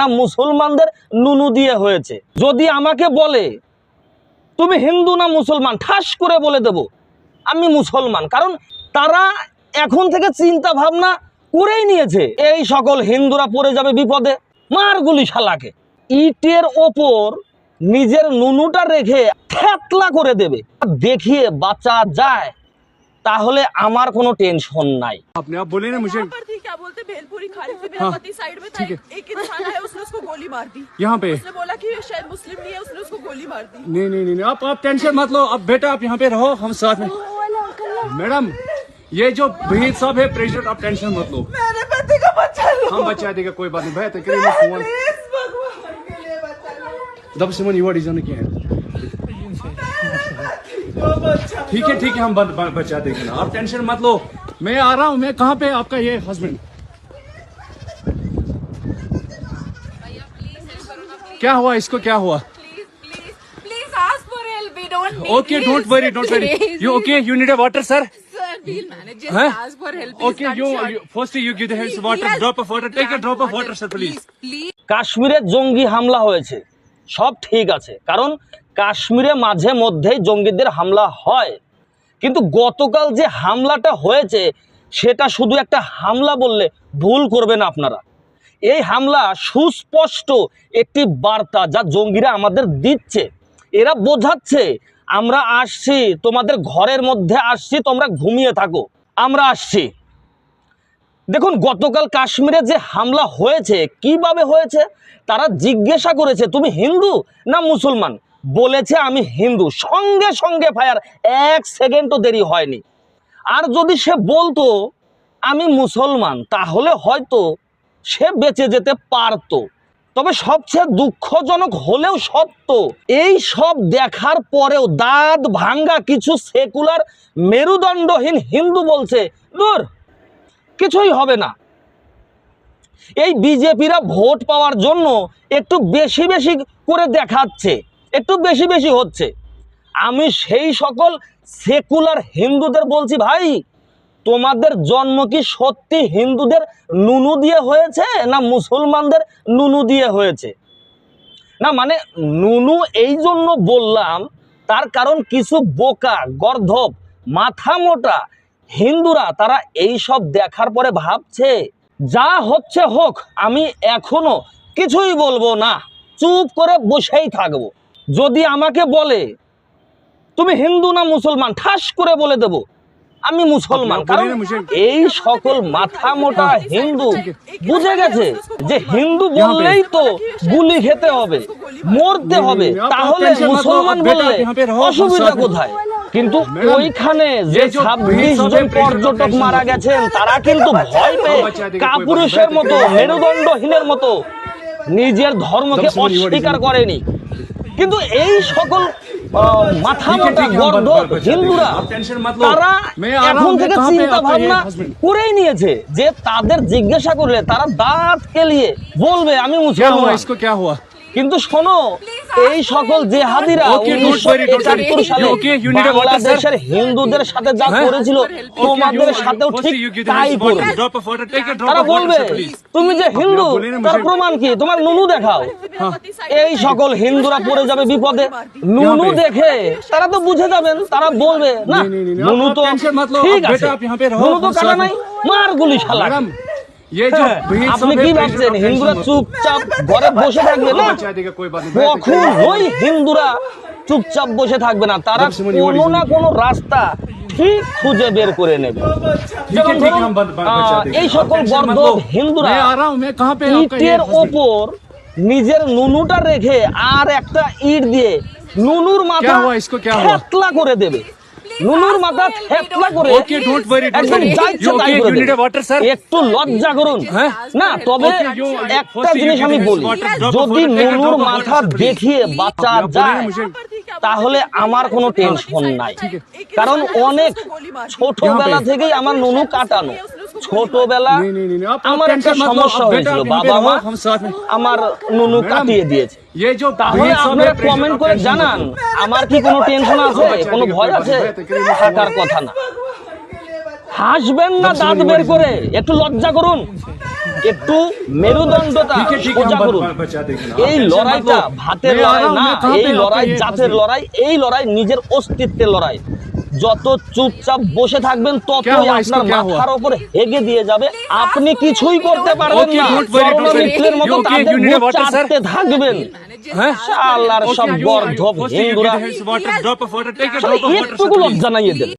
না মুসলমানদের নুনু দিয়ে হয়েছে। যদি আমাকে বলে, তুমি হিন্দু না মুসলমান? ঠাস করে বলে দেব, আমি মুসলমান। কারণ তারা এখন থেকে চিন্তা ভাবনা করেই নিয়েছে, এই সকল হিন্দুরা পড়ে যাবে বিপদে, মার গুলি শালাকে ইটের ওপর নিজের নুনুটা রেখে থ্যাতলা করে দেবে। দেখিয়ে বাঁচা যায়, তাহলে আমার কোনো টেনশন নাই। আপনি বলি না भेलपुरी खा रही थी मेरा हाँ, पति साइड में था एक इंसान आया उसने उसको गोली मार दी। यहाँ पे। उसने बोला कि शायद मुस्लिम नहीं है उसने उसको गोली मार दी। नहीं नहीं नहीं आप आप टेंशन मत लो अब बेटा आप यहाँ पे रहो हम साथ में। मैडम ये जो भहीद साहब है प्रेसिडेंट आप टेंशन मत लो। मेरे पति का बच्चा लो। हम बचा देगा कोई बात नहीं भाई तो करिए फ़ोन। दब सिमन युवा डिज़ाइन की है ठीक है ठीक है हम बचा देंगे आप टेंशन मत लो। मैं आ रहा हूँ मैं कहाँ पे आपका ये हस्बैंड क्या हुआ इसको क्या हुआ Please, please, please ask for help. We don't need okay this. Don't worry don't worry Please, you okay you need a water sir Sir, we'll manage. Just Huh? ask for help. He's Okay, not you, sure. you first you give the hands Please, water, yes. drop of water. Take a Drop drop of water, sir, please. Please. কাশ্মীরে জঙ্গি হামলা হয়েছে সব ঠিক আছে কারণ কাশ্মীরে মাঝে মধ্যেই জঙ্গিদের হামলা হয় কিন্তু গতকাল যে হামলাটা হয়েছে সেটা শুধু একটা হামলা বললে ভুল করবেন আপনারা এই হামলা সুস্পষ্ট একটি বার্তা যা জঙ্গিরা আমাদের দিচ্ছে। এরা বোঝাচ্ছে, আমরা আসছি, তোমাদের ঘরের মধ্যে আসছি, তোমরা ঘুমিয়ে থাকো। আমরা আসছি। দেখুন, গতকাল কাশ্মীরে যে হামলা হয়েছে, কীভাবে হয়েছে, তারা জিজ্ঞাসা করেছে, তুমি হিন্দু না মুসলমান? বলেছে, আমি হিন্দু। সঙ্গে সঙ্গে ফায়ার, এক সেকেন্ডও দেরি হয়নি। আর যদি সে বলতো, আমি মুসলমান, তাহলে হয়তো সে বেঁচে যেতে পারতো। তবে সবচেয়ে দুঃখজনক হলেও সত্য, এই সব দেখার পরেও দাঁত ভাঙ্গা কিছু সেকুলার মেরুদণ্ডহীন হিন্দু বলছে, দূর, কিছুই হবে না। এই বিজেপিরা ভোট পাওয়ার জন্য একটু বেশি বেশি করে দেখাচ্ছে, একটু বেশি বেশি হচ্ছে। আমি সেই সকল সেকুলার হিন্দুদের বলছি, ভাই তোমাদের জন্ম কি সত্যি হিন্দুদের নুনু দিয়ে হয়েছে না মুসলমানদের নুনু দিয়ে হয়েছে? না মানে নুনু এই জন্য বললাম, তার কারণ কিছু বোকা, গর্ধব, মাথা মোটা হিন্দুরা তারা এই সব দেখার পরে ভাবছে, যা হচ্ছে হোক, আমি এখনও কিছুই বলব না। চুপ করে বসেই থাকব। যদি আমাকে বলে, তুমি হিন্দু না মুসলমান? ঠাস করে বলে দেব। আমি মুসলমান। কারণ এই সকল মাথা মোটা হিন্দু। বুঝে গেছে যে হিন্দু বললেই তো গুলি খেতে হবে মরতে হবে। তাহলে মুসলমান বললে অসুবিধা কোথায়? কিন্তু ওইখানে যে ছাব্বিশ জন পর্যটক মারা গেছেন তারা কিন্তু ভয় পেয়ে কাপুরুষের মতো মেরুদণ্ডহীনের মতো নিজের ধর্মকে অস্বীকার করেনি। কিন্তু এই সকল মাথা মোটা হিন্দুরা। তারা এখন থেকে চিন্তা ভাবনা করেই নিয়েছে যে তাদের জিজ্ঞাসা করলে তারা দাঁত কেলিয়ে বলবে আমি মুসলমান। কিন্তু শোনো এই সকল জেহাদিরা বাংলাদেশের হিন্দুদের সাথে যা করেছিল তোমাদের সাথেও ঠিক তাই করবে তারা বলবে তুমি যে হিন্দু তার প্রমাণ কি? তোমার নুনু দেখাও। এই সকল হিন্দুরা পড়ে যাবে বিপদে। নুনু দেখে তারা তো বুঝে যাবেন তারা বলবে না নুনু তো ঠিক আছে নুনু তো কালা নাই মার গুলি শালা আপনি কি ভাবছেন হিন্দুরা চুপচাপ ঘরে বসে থাকবে না হিন্দুরা চুপচাপ বসে থাকবে না তারা না রাস্তা খুঁজে বের করে নেবে। এই সকল বর্ধ হিন্দুরা ইটের ওপর নিজের নুনুটা রেখে আর একটা ইট দিয়ে নুনুর মাথা করে দেবে। নুনুর মাথা থেপলা করে ওকে একটু লজ্জা করুন না তবে একটা জিনিস আমি বলি যদি নুনুর মাথা দেখিয়ে বাচ্চা যায় তাহলে আমার কোনো টেনশন নাই কারণ অনেক ছোটবেলা থেকেই আমার নুনু কাটানো ছোটবেলা আমার একটা সমস্যা হয়েছিল বাবা মা আমার নুনু কাটিয়ে দিয়েছে। কমেন্ট করে জানান আমার কি কোনো টেনশন আছে? কোনো ভয় আছে? থাকার কথা না। হাসবেন না দাঁত বের করে একটু লজ্জা করুন। একটু মেরুদণ্ডতা করুন। এই লড়াইটা ভাতের লড়াই না এই লড়াই জাতের লড়াই এই লড়াই নিজের অস্তিত্বের লড়াই। যত চুপচাপ বসে থাকবেন তত আপনার মাথার উপরে হেগে দিয়ে যাবে। আপনি কিছুই করতে পারবেন না। মিত্রের মতো চাটতে থাকবেন। আল্লাহর সব বর্ধব হিন্দুরা। একটু লজ্জা নাইয়ে দেন